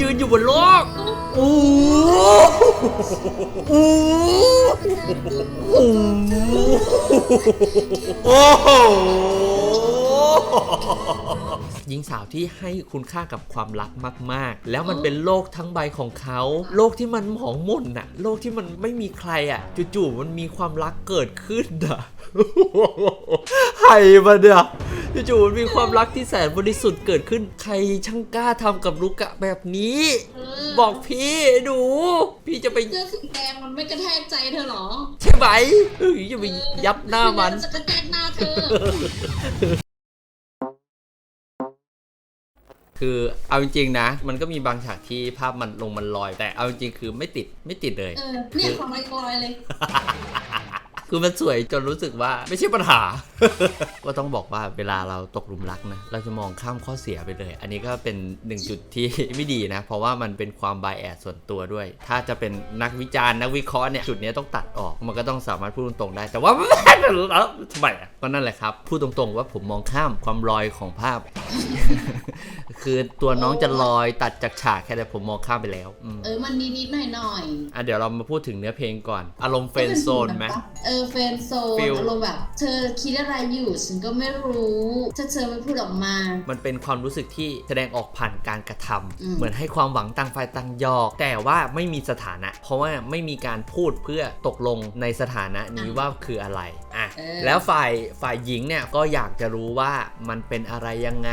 ยืนอยู่บนโลกโอ้โหโอ้โหโอ้โห หญิงสาวที่ให้คุณค่ากับความรักมาก ๆ แล้วมันเป็นโลกทั้งใบของเขาโลกที่มันหมองหม่นน่ะโลกที่มันไม่มีใครอะจู่ๆมันมีความรักเกิดขึ้นอะไห่มาเนี่ยจู่ๆมันมีความรักที่แสนบริสุทธิ์เกิดขึ้นใครช่างกล้าทำกับลูกะแบบนี้เออบอกพี่ดู พี่จะไปเสื้อสีแดงมันไม่กระแทกใจเธอเหรอ ใช่ไหมเอ้ยจะไปยับหน้ามันจะกระแทกหน้าเธอ คือเอาจริงๆนะ มันก็มีบางฉากที่ภาพมันลงมันลอย แต่เอาจริงๆคือไม่ติดไม่ติดเลย เออเนี่ยของลอยลอยๆเลย คือมันสวยจนรู้สึกว่าไม่ใช่ปัญหา ก็ต้องบอกว่าเวลาเราตกหลุมรักนะ เราจะมองข้ามข้อเสียไปเลย อันนี้ก็เป็นหนึ่งจุดที่ไม่ดีนะ เพราะว่ามันเป็นความบายแอดส่วนตัวด้วย ถ้าจะเป็นนักวิจารณ์นักวิเคราะห์เนี่ยจุดนี้ต้องตัดออก มันก็ต้องสามารถพูดตรงๆได้ แต่ว่าทำไมอะก็นั่นแหละครับ พูดตรงๆว่าผมมองข้ามความลอยของภาพ คือตัวน้องจะลอยตัดจากฉากแค่แต่ผมมองข้ามไปแล้วอืมเออ มันนิดนิดๆหน่อยหน่อยอะเดี๋ยวเรามาพูดถึงเนื้อเพลงก่อน อารมณ์ๆเฟรนด์โซนไหม เออเฟรนด์โซน Feel อารมณ์แบบ เธอคิดอะไรอยู่ ฉันก็ไม่รู้ถ้าเธอไม่พูดออกมา มันเป็นความรู้สึกที่แสดงออกผ่านการกระทำอืม เหมือนให้ความหวังต่างฝ่ายต่างหยอก แต่ว่าไม่มีสถานะ เพราะว่าไม่มีการพูดเพื่อตกลงในสถานะนี้ว่าคืออะไร อะเออแล้วฝ่ายฝ่ายหญิงเนี่ยก็อยากจะรู้ว่ามันเป็นอะไรยังไง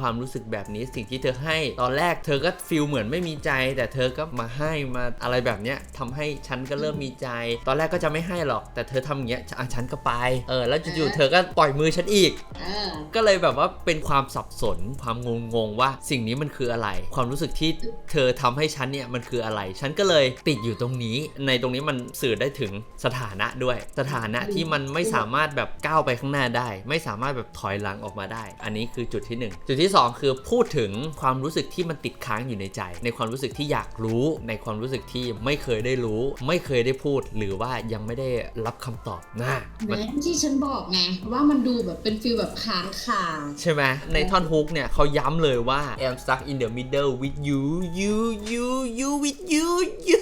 ความรู้สึกแบบนี้สิ่งที่เธอให้ ตอนแรกเธอก็ฟีลเหมือนไม่มีใจ แต่เธอก็มาให้มาอะไรแบบเนี้ยทำให้ฉันก็เริ่มมีใจ ตอนแรกก็จะไม่ให้หรอก แต่เธอทำอย่างเงี้ยอะฉันก็ไปเออแล้วจู่ๆเธอก็ปล่อยมือฉันอีกเออก็เลยแบบว่าเป็นความสับสนความงงงๆว่าสิ่งนี้มันคืออะไร ความรู้สึกที่เธอทำให้ฉันเนี่ยมันคืออะไร ฉันก็เลยติดอยู่ตรงนี้ ในตรงนี้มันสื่อได้ถึงสถานะด้วย สถานะที่มันไม่สามารถแบบก้าวไปข้างหน้าได้ ไม่สามารถแบบถอยหลังออกมาได้ อันนี้คือจุดที่หนึ่งจุดที่สองคือพูดถึงความรู้สึกที่มันติดค้างอยู่ในใจ ในความรู้สึกที่อยากรู้ ในความรู้สึกที่ไม่เคยได้รู้ ไม่เคยได้พูด หรือว่ายังไม่ได้รับคำตอบนะมันแม้ที่ฉันบอกไงว่ามันดูแบบเป็นฟิลแบบค้างคาใช่ไหมในท่อนฮุกเนี่ยเขาย้ำเลยว่า I'm stuck in the middle with you you you you with you you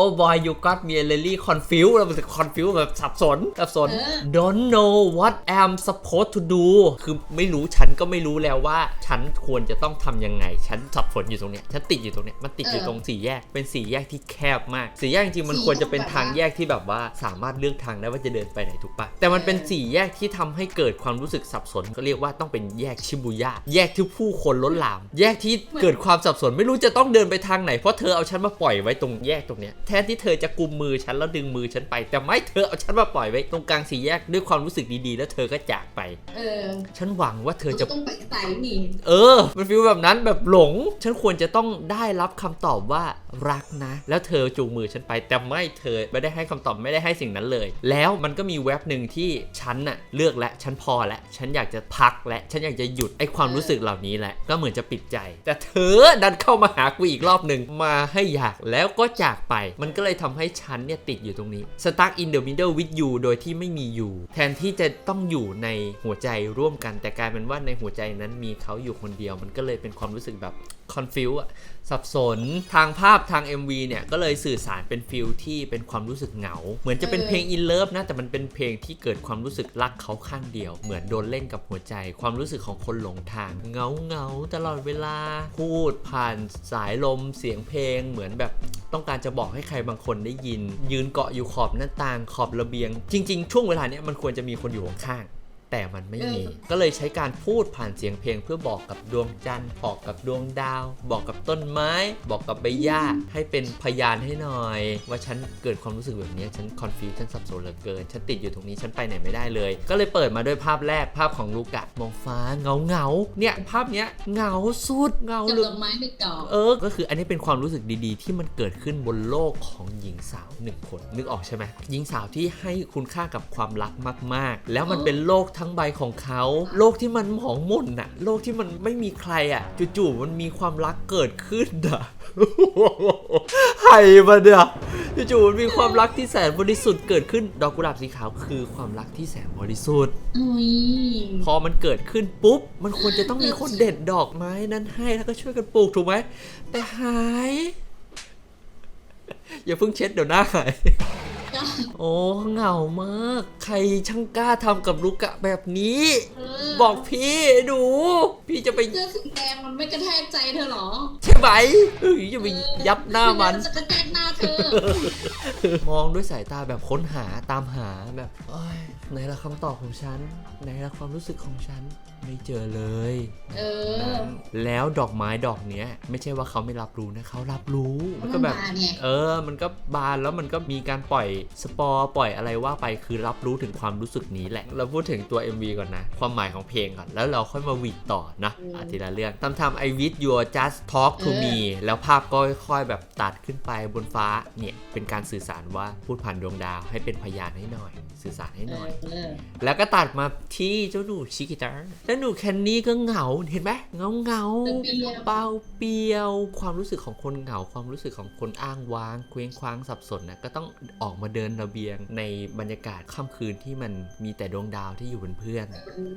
Oh boy you got me a really confused เราเป็น confused แบบสับสนสับสนเออ Don't know what I'm supposed to do คือไม่รู้ฉันก็ไม่รู้แล้วว่า ฉันควรจะต้องทำยังไง ฉันสับสนอยู่ตรงเนี้ยฉันติดอยู่ตรงเนี้ยมันติดอยู่เออตรงสี่แยก เป็นสี่แยกที่แคบมากสี่แยกจริงๆมันสี่ควรจะเป็นแยกแบบทางแยกที่แบบว่าสามารถเลือกทางได้ว่าจะเดินไปไหนถูกปะแต่มันเป็นสี่แยกที่ทำให้เกิดความรู้สึกสับสนก็เรียกว่าต้องเป็นแยกชิบูย่าแยกที่ผู้คนล้นหลาม แยกที่เกิดความสับสนไม่รู้จะต้องเดินไปทางไหนเพราะเธอเอาฉันมาปล่อยไว้ตรงแยกตรงเนี้ยแทนที่เธอจะกุมมือฉันแล้วดึงมือฉันไป แต่ไม่เธอเอาฉันมาปล่อยไว้ตรงกลางสี่แยกด้วยความรู้สึกดีๆ แล้วเธอก็จากไป เออ ฉันหวังว่าเธอเราจะต้องไปใส่นี่เออ มันฟีลแบบนั้นแบบหลง ฉันควรจะต้องได้รับคำตอบว่ารักนะ แล้วเธอจูงมือฉันไป แต่ไม่เธอไม่ได้ให้คำตอบไม่ได้ให้สิ่งนั้นเลย แล้วมันก็มีเว็บหนึ่งที่ฉันน่ะเลือกและฉันพอและฉันอยากจะพักและฉันอยากจะหยุดไอ้ความรู้สึกเหล่านี้แหละก็เหมือนจะปิดใจ แต่เธอดันเข้ามาหากูอีกรอบหนึ่งมาให้อยากแล้วก็จากไปมันก็เลยทำให้ฉันเนี่ยติดอยู่ตรงนี้ stuck in the middle with you โดยที่ไม่มีอยู่ แทนที่จะต้องอยู่ในหัวใจร่วมกัน แต่กลายเป็นว่าในหัวใจนั้นมีเขาอยู่คนเดียว มันก็เลยเป็นความรู้สึกแบบ confuse อะสับสนทางภาพทาง MV เนี่ย ก็เลยสื่อสารเป็นฟิลที่เป็นความรู้สึกเหงา เหมือนจะเป็นเพลง in love นะ แต่มันเป็นเพลงที่เกิดความรู้สึกรักเขาข้างเดียว เหมือนโดนเล่นกับหัวใจ ความรู้สึกของคนหลงทางเหงาเงาๆตลอดเวลา พูดผ่านสายลมเสียงเพลงเหมือนแบบ ต้องการจะบอกให้ใครบางคนได้ยิน ยืนเกาะอยู่ขอบหน้าต่างขอบระเบียง จริง ๆ ช่วงเวลาเนี้ยมันควรจะมีคนอยู่ข้างๆ แต่มันไม่มีเออก็เลยใช้การพูดผ่านเสียงเพลงเพื่อบอกกับดวงจันทร์บอกกับดวงดาว บอกกับต้นไม้ บอกกับใบหญ้าให้เป็นพยานให้หน่อย ว่าฉันเกิดความรู้สึกแบบนี้ฉันคอนฟิวฉันสับสนเหลือเกิน ฉันติดอยู่ตรงนี้ฉันไปไหนไม่ได้เลย ก็เลยเปิดมาด้วยภาพแรกภาพของลูกะมองฟ้าเงาเงาๆเนี่ยภาพเนี้ยเงาสุดเงากับเหลืดออกไม้ในดอกเออ ก็คืออันนี้เป็นความรู้สึกดีๆ ที่มันเกิดขึ้นบนโลกของหญิงสาวหนึ่งคนนึกออกใช่ไหมหญิงสาวที่ให้คุณค่ากับความรักมาก ๆ แล้วมันเป็นโลกทั้งใบของเขาโลกที่มันหมองหม่นน่ะโลกที่มันไม่มีใครอะจู่ๆมันมีความรักเกิดขึ้นอะไห่มาเนี่ยจู่ๆมันมีความรักที่แสนบริสุทธิ์เกิดขึ้น ดอกกุหลาบสีขาวคือความรักที่แสนบริสุทธิ์อุ้ยพอมันเกิดขึ้นปุ๊บ มันควรจะต้องมีคนเด็ดดอกไม้นั้นให้แล้วก็ช่วยกันปลูกถูกไหมแต่หาย อย่าเพิ่งเช็ดเดี๋ยวหน้าหาย โอ้เหงามาก ใครช่างกล้าทำกับลูกกะแบบนี้ เบอกพี่ดูพี่จะไปเสื้อสีแดงมันไม่กระแทกใจเธอเหรอใช่ไหมเอ้ยจะไปยับหน้ามัน จะกระแทกหน้าเธอ มองด้วยสายตาแบบค้นหาตามหาแบบโอ้ยไหนละคำตอบของฉัน ไหนละความรู้สึกของฉันไม่เจอเลย เออ แล้วดอกไม้ดอกเนี้ย ไม่ใช่ว่าเขาไม่รับรู้นะเขารับรู้เพมันราะก็มันแบบ บานไง เออ มันก็บานแล้วมันก็มีการปล่อยสปอร์ปล่อยอะไรว่าไปคือรับรู้ถึงความรู้สึกนี้แหละ เราพูดถึงตัว MV ก่อนนะ ความหมายของเพลงก่อน แล้วเราค่อยมาวิดต่อนะอาทีละเรื่องทำทำ I with your just talk to me แล้วภาพก็ค่อยๆแบบตัดขึ้นไปบนฟ้าเนี่ย เป็นการสื่อสารว่าพูดผ่านดวงดาวให้เป็นพยานให้หน่อย สื่อสารให้เอหน่อยอเออแล้วก็ตัดมาที่เจ้าหนูชิกิตาแล้วหนูแคนนี่ก็เหงาเห็นไหมเงาเงาๆเปรี้ยวเปล่าเปลี่ยว ความรู้สึกของคนเหงา ความรู้สึกของคนอ้างว้างเคว้งคว้างสับสนนะก็ต้องออกมาเดินระเบียงในบรรยากาศค่ำคืนที่มันมีแต่ดวงดาวที่อยู่เป็นเพื่อนเออ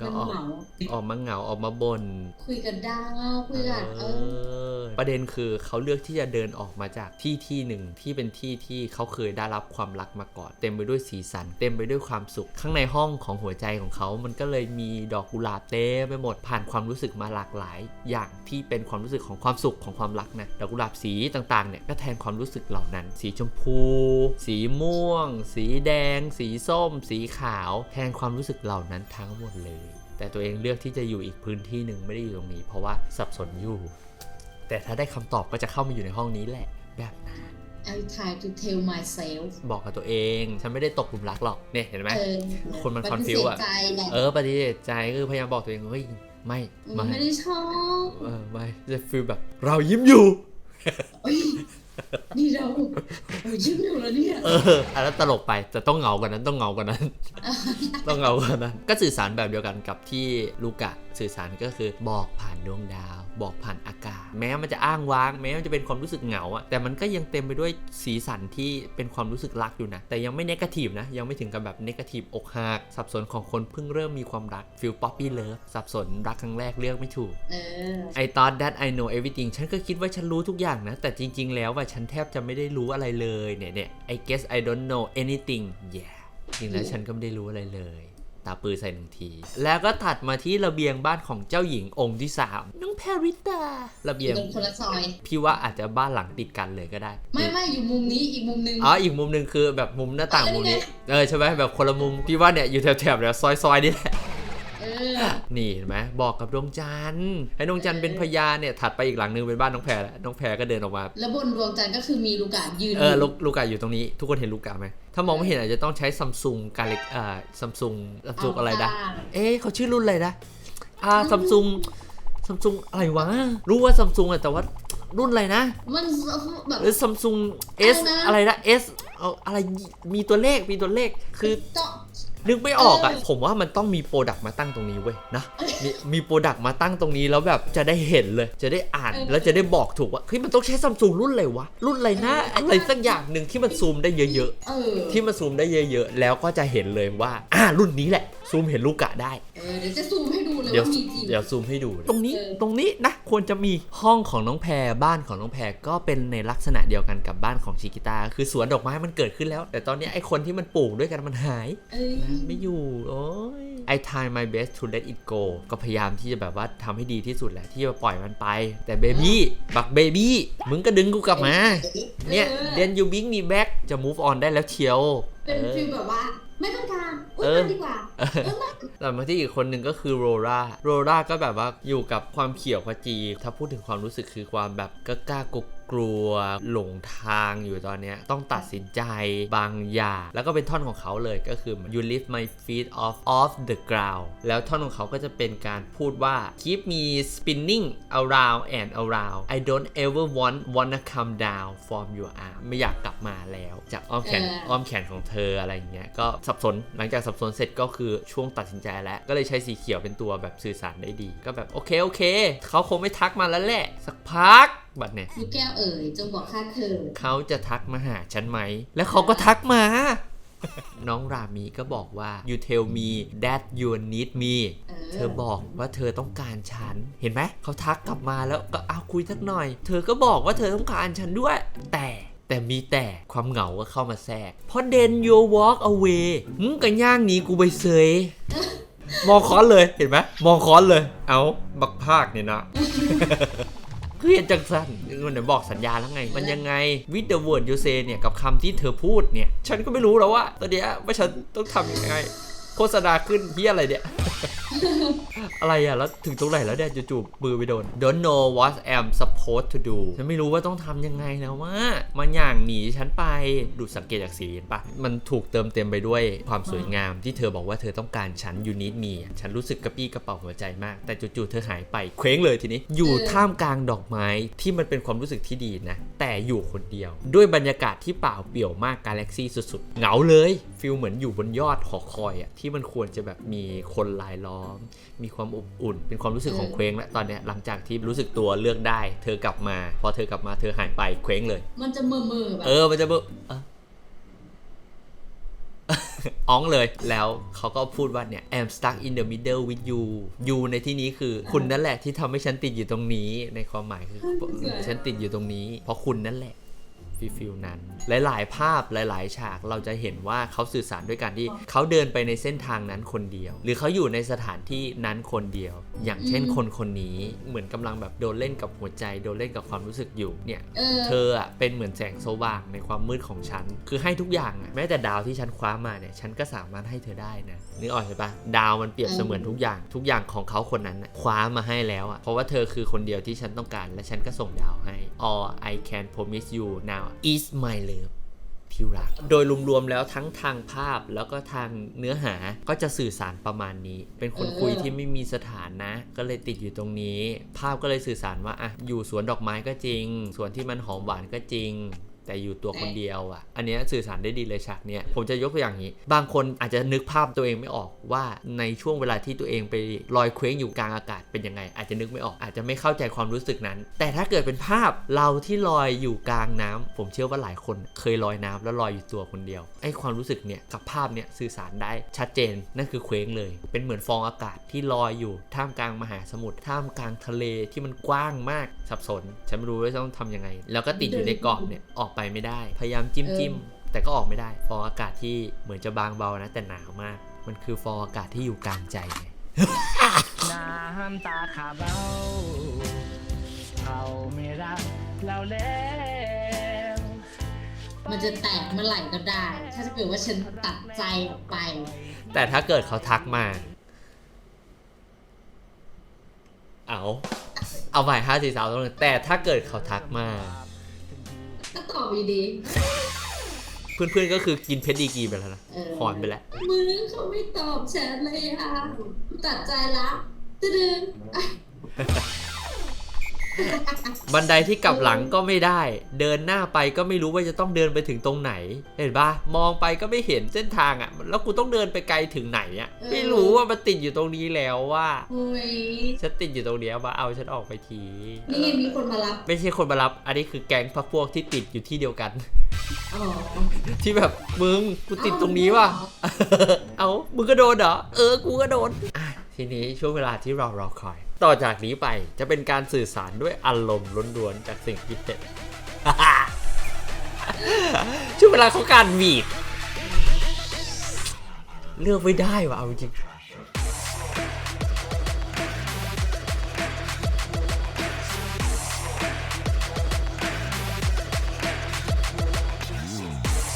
ก็มันออกเหมาออกมาเหงาออกมาบน่นคุยกันดาวคุยกันเออประเด็นคือเขาเลือกที่จะเดินออกมาจากที่ที่หนึ่งที่เป็นที่ที่เขาเคยได้รับความรักมาก่อน เต็มไปด้วยสีสัน เต็มไปด้วยความสุข ข้างในห้องของหัวใจของเขามันก็เลยมีดอกกุหลาบเต็มไปหมดผ่านความรู้สึกมาหลากหลาย อย่างที่เป็นความรู้สึกของความสุขของความรักนะดอกกุหลาบสีต่างๆเนี่ยก็แทนความรู้สึกเหล่านั้น สีชมพู สีม่วง สีแดง สีส้ม สีขาว แทนความรู้สึกเหล่านั้นทั้งหมดเลย แต่ตัวเองเลือกที่จะอยู่อีกพื้นที่หนึ่งไม่ได้อยู่ตรงนี้ เพราะว่าสับสนอยู่ แต่ถ้าได้คำตอบก็จะเข้ามาอยู่ในห้องนี้แหละแบบนั้น I try to tell myself บอกกับตัวเอง ฉันไม่ได้ตกหลุมรักหรอกเนี่ยเห็นไหมเออคนมันปฏิ confuse เสธอะใจแหละเออปฏิเสธใจคือพยายามบอกตัวเองเฮ้ยไม่ไม่ไม่ได้ชอบเออไม่จะฟีลแบบเรายิ้มอยู่เอ้ยนี่เรา อ้ยยิ้มอยู่แล้วเนี่ยเอออันนั้นตลกไปแต่ต้องเหงากว่านั้นต้องเหงากว่านั้น ต้องเหงากว่านั้น ก็สื่อสารแบบเดียวกันกับที่ลูกะสื่อสารก็คือบอกผ่านดวงดาว บอกผ่านอากาศ แม้มันจะอ้างว้าง แม้มันจะเป็นความรู้สึกเหงาอะแต่มันก็ยังเต็มไปด้วยสีสันที่เป็นความรู้สึกรักอยู่นะ แต่ยังไม่เนกาทีฟนะ ยังไม่ถึงกับแบบเนกาทีฟอกหักสับสนของคนเพิ่งเริ่มมีความรักฟิลป๊อปปี้เลิฟสับสนรักครั้งแรกเลือกไม่ถูกเออ I thought that I know everything ฉันก็คิดว่าฉันรู้ทุกอย่างนะ แต่จริง ๆ แล้วว่าฉันแทบจะไม่ได้รู้อะไรเลยเนี่ยเนี่ย I guess I don't know anything yeah จริงแล้วฉันก็ไม่ได้รู้อะไรเลยตาปือใส่หนึ่งที แล้วก็ถัดมาที่ระเบียงบ้านของเจ้าหญิงองค์ที่ 3 น้องแพริตา ระเบียงตรงคนละซอย พี่ว่าอาจจะบ้านหลังติดกันเลยก็ได้ ไม่ไม่อยู่มุมนี้อีกมุมนึง อ๋อ อีกมุมหนึ่งคือแบบมุมหน้าต่างเออมุมนี้นี่ไงเออใช่ไหมแบบคนละมุม พี่ว่าเนี่ยอยู่แถบๆเนี่ยซอยๆนี่แหละเออ นี่เห็นไหมบอกกับดวงจันทร์ให้ดวงจันทร์เป็นพยานเนี่ยถัดไปอีกหลังนึงเป็นบ้านน้องแพรแล้วน้องแพรก็เดินออกมา แล้วบนดวงจันทร์ก็คือมีลูกายืนเออลูกลูกาอยู่ตรงนี้ ทุกคนเห็นลูกาไหมถ้ามองไม่เห็นอาจจะต้องใช้ซัมซุงกาเล็กอ่าซัมซุงซัมซุงอะไรนะเอ๊ะเขาชื่อรุ่นอะไรนะอ่าซัมซุงซัมซุงอะไรวะ รู้ว่าซัมซุงอะแต่ว่ารุ่นอะไรนะ มันแบบหรือซัมซุง S อะไรนะอะไรนะ S เอาอะไรมีตัวเลขมีตัวเลขคือเจาะ นึกไม่ออกอะเออผมว่ามันต้องมีโปรดักต์มาตั้งตรงนี้เว้ยนะมีมีโปรดักต์มาตั้งตรงนี้แล้วแบบจะได้เห็นเลย จะได้อ่านแล้วจะได้บอกถูกว่าเฮ้ยมันต้องใช้ซัมซุงรุ่นอะไรวะ รุ่นอะไรนะอะไรสักอย่างหนึ่งที่มันซูมได้เยอะเออๆที่มันซูมได้เยอะ ๆ แล้วก็จะเห็นเลยว่า อ่ารุ่นนี้แหละ ซูมเห็นลูกกะได้เออเดี๋ยวจะซูมให้ดูเลยเดี๋ยวว่ามีจริงเดี๋ยวซูมให้ดู ตรงนี้เออตรงนี้นะควรจะมีห้องของน้องแพรบ้านของน้องแพรก็เป็นในลักษณะเดียวกันกับบ้านของชิกิตาคือสวนดอกไม้มันเกิดขึ้นแล้ว แต่ตอนนี้ไอคนที่มันปลูกด้วยกันมันหายเอ้ยไม่อยู่ โอ้ย I try my best to let it go ก็พยายามที่จะแบบว่าทำให้ดีที่สุดแหละที่จะปล่อยมันไป แต่เบบี้บักเบบี้มึงก็ดึงกูกลับมา เนี่ยออเดนยูบิงมีแบ็กจะ move on ได้แล้วเชียวเป็นเออฟิลแบบว่าไม่ต้องการอุ้ยเออมาดีกว่าเออมาแต่มาที่อีกคนหนึ่งก็คือโรราโรราก็แบบว่าอยู่กับความเขียวขจีถ้าพูดถึงความรู้สึกคือความแบบกล้ากลัว กลัวหลงทางอยู่ตอนเนี้ยต้องตัดสินใจบางอย่าง แล้วก็เป็นท่อนของเขาเลยก็คือ you lift my feet off off the ground แล้วท่อนของเขาก็จะเป็นการพูดว่า keep me spinning around and around I don't ever want wanna come down from your arm ไม่อยากกลับมาแล้วจากอ้อมแขนเอออ้อมแขนของเธออะไรอย่างเงี้ยก็สับสนหลังจากสับสนเสร็จก็คือช่วงตัดสินใจแล้ว ก็เลยใช้สีเขียวเป็นตัวแบบสื่อสารได้ดี ก็แบบโอเคโอเค เขาคงไม่ทักมาแล้วแหละ สักพัก บัดเนี่ยลูกแก้วเอ๋ยจงบอกข้าเถิดเขาจะทักมาหาฉันไหม แล้วเขาก็ทักมา น้องรามีก็บอกว่า you tell me that you need me เอเธอบอกว่าเธอต้องการฉัน เห็นไหมเขาทักกลับมาแล้วก็เอาคุยสักหน่อย เธอก็บอกว่าเธอต้องการฉันด้วย แต่แต่มีแต่ความเหงาก็เข้ามาแทรกเพราะ then you walk away มึงกันย่างหนี้กูไปเซยมองค้อนเลยเห็นไหมมองค้อนเลย เอาบักภาคเนี่ยนะ คือเห็นจังสันมันเดี๋ยวบอกสัญญาแล้วไง มันยังไง with the word you say เนี่ยกับคำที่เธอพูดเนี่ย ฉันก็ไม่รู้แล้วว่าตอนเนี้ยว่าฉันต้องทำยังไง โฆษณาขึ้นเฮียอะไรเนี่ย อะไรอะ แล้วถึงตรงไหนแล้วเนี่ยจู่ๆมือไปโดน don't know what I'm supposed to do ฉันไม่รู้ว่าต้องทำยังไงแล้วว่า มันอย่างหนีฉันไปดูสังเกตจากสีเห็นปะมันถูกเติมเต็มไปด้วยความสวยงามที่เธอบอกว่าเธอต้องการฉัน you need me ฉันรู้สึกกระปี้กระเป๋าหัวใจมาก แต่จู่ๆเธอหายไปเคว้งเลยทีนี้ อยู่ท่ามกลางดอกไม้ที่มันเป็นความรู้สึกที่ดีนะ แต่อยู่คนเดียว ด้วยบรรยากาศที่เปล่าเปลี่ยวมากกาแล็กซี่สุดๆเหงาเลยฟิลเหมือนอยู่บนยอดหอคอยอะที่มันควรจะแบบมีคนลายล้อมมีความอบอุ่น เป็นความรู้สึกของเคว้งแล้วตอนเนี้ยหลังจากที่รู้สึกตัวเลือกได้ เธอกลับมา พอเธอกลับมาเธอหายไปเคว้งเลย มันจะเมื่อเมื่อๆแบบเออมันจะเบอเอออ้องเลยแล้วเขาก็พูดว่าเนี่ย I'm stuck in the middle with you you ในที่นี้คือคุณนั่นแหละที่ทำให้ฉันติดอยู่ตรงนี้ ในความหมายคือฉันติดอยู่ตรงนี้ เพราะคุณนั่นแหละ ฟิลฟิลนั้น หลาย ๆ ภาพหลาย ๆ ฉากเราจะเห็นว่าเขาสื่อสารด้วยการที่เขาเดินไปในเส้นทางนั้นคนเดียว หรือเขาอยู่ในสถานที่นั้นคนเดียว อย่างเช่นคนคนนี้เหมือนกำลังแบบโดนเล่นกับหัวใจ โดนเล่นกับความรู้สึกอยู่เนี่ยเออเธออะเป็นเหมือนแสงสว่างในความมืดของฉัน คือให้ทุกอย่างอะแม้แต่ดาวที่ฉันคว้ามาเนี่ยฉันก็สามารถให้เธอได้นะนึกออกใช่ปะดาวมันเปรียบเสมือนทุกอย่าง ทุกอย่างของเขาคนนั้นน่ะคว้ามาให้แล้วอะเพราะว่าเธอคือคนเดียวที่ฉันต้องการ และฉันก็ส่งดาวให้ all I can promise you now is my love ที่รัก โดยรวมๆแล้วทั้งทางภาพแล้วก็ทางเนื้อหาก็จะสื่อสารประมาณนี้ เป็นคนคุยที่ไม่มีสถานะก็เลยติดอยู่ตรงนี้ ภาพก็เลยสื่อสารว่าอะอยู่สวนดอกไม้ก็จริง สวนที่มันหอมหวานก็จริง แต่อยู่ตัวคนเดียวอะ อันนี้สื่อสารได้ดีเลยฉากเนี้ยผมจะยกตัวอย่างนี้ บางคนอาจจะนึกภาพตัวเองไม่ออกว่าในช่วงเวลาที่ตัวเองไปลอยเคว้งอยู่กลางอากาศเป็นยังไง อาจจะนึกไม่ออกอาจจะไม่เข้าใจความรู้สึกนั้น แต่ถ้าเกิดเป็นภาพเราที่ลอยอยู่กลางน้ำผมเชื่อว่าหลายคนเคยลอยน้ำแล้วลอยอยู่ตัวคนเดียวไอ้ความรู้สึกเนี่ยกับภาพเนี่ยสื่อสารได้ชัดเจนนั่นคือเคว้งเลย เป็นเหมือนฟองอากาศที่ลอยอยู่ท่ามกลางมหาสมุทรท่ามกลางทะเลที่มันกว้างมากสับสน ฉันไม่รู้ว่าต้องทำยังไง แล้วก็ติดอยู่ในกรอบเนี่ยออกไปไม่ได้ พยายามจิ้มจิ้มแต่ก็ออกไม่ได้ ฟองอากาศที่เหมือนจะบางเบานะ แต่หนาวมาก มันคือฟองอากาศที่อยู่กลางใจไงน้ำตาขาเบาเขาไม่รักเราแล้วมันจะแตกเมื่อไหร่ก็ได้ ถ้าเกิดว่าฉันตัดใจออกไป แต่ถ้าเกิดเขาทักมา เอา เอาใหม่ห้าสี่สามตรงนึงแต่ถ้าเกิดเขาทักมา ก็ตอบอยู่ดี เพื่อนๆก็คือกินเพชรดีกรีไปแล้วนะเออ หอนไปแล้ว มึงเขาไม่ตอบแชทเลยอะตัดใจละตึดึงอะ บันไดที่กลับหลังก็ไม่ได้ เดินหน้าไปก็ไม่รู้ว่าจะต้องเดินไปถึงตรงไหน เห็นปะมองไปก็ไม่เห็นเส้นทางอะ่ะ แล้วกูต้องเดินไปไกลถึงไหนอะ่ะ ไม่รู้ว่ามันติดอยู่ตรงนี้แล้วว่าโอ้ยฉันติดอยู่ตรงเนี้ยมาเอาฉันออกไปทีนี่ไงมีคนมารับ ไม่ใช่คนมารับ อันนี้คือแก๊งพักพวกที่ติดอยู่ที่เดียวกันอ๋อที่แบบมึงกูติดตรงนี้ว่ะ เอามึงก็โดนเหรอ เออ กูก็โดนอะทีนี้ช่วงเวลาที่เรารอคอย ต่อจากนี้ไปจะเป็นการสื่อสารด้วยอารมณ์ล้วนๆจากสิ่งที่เป็นช่วงเวลาของการบีดเลือกไม่ได้ว่ะเอาจริง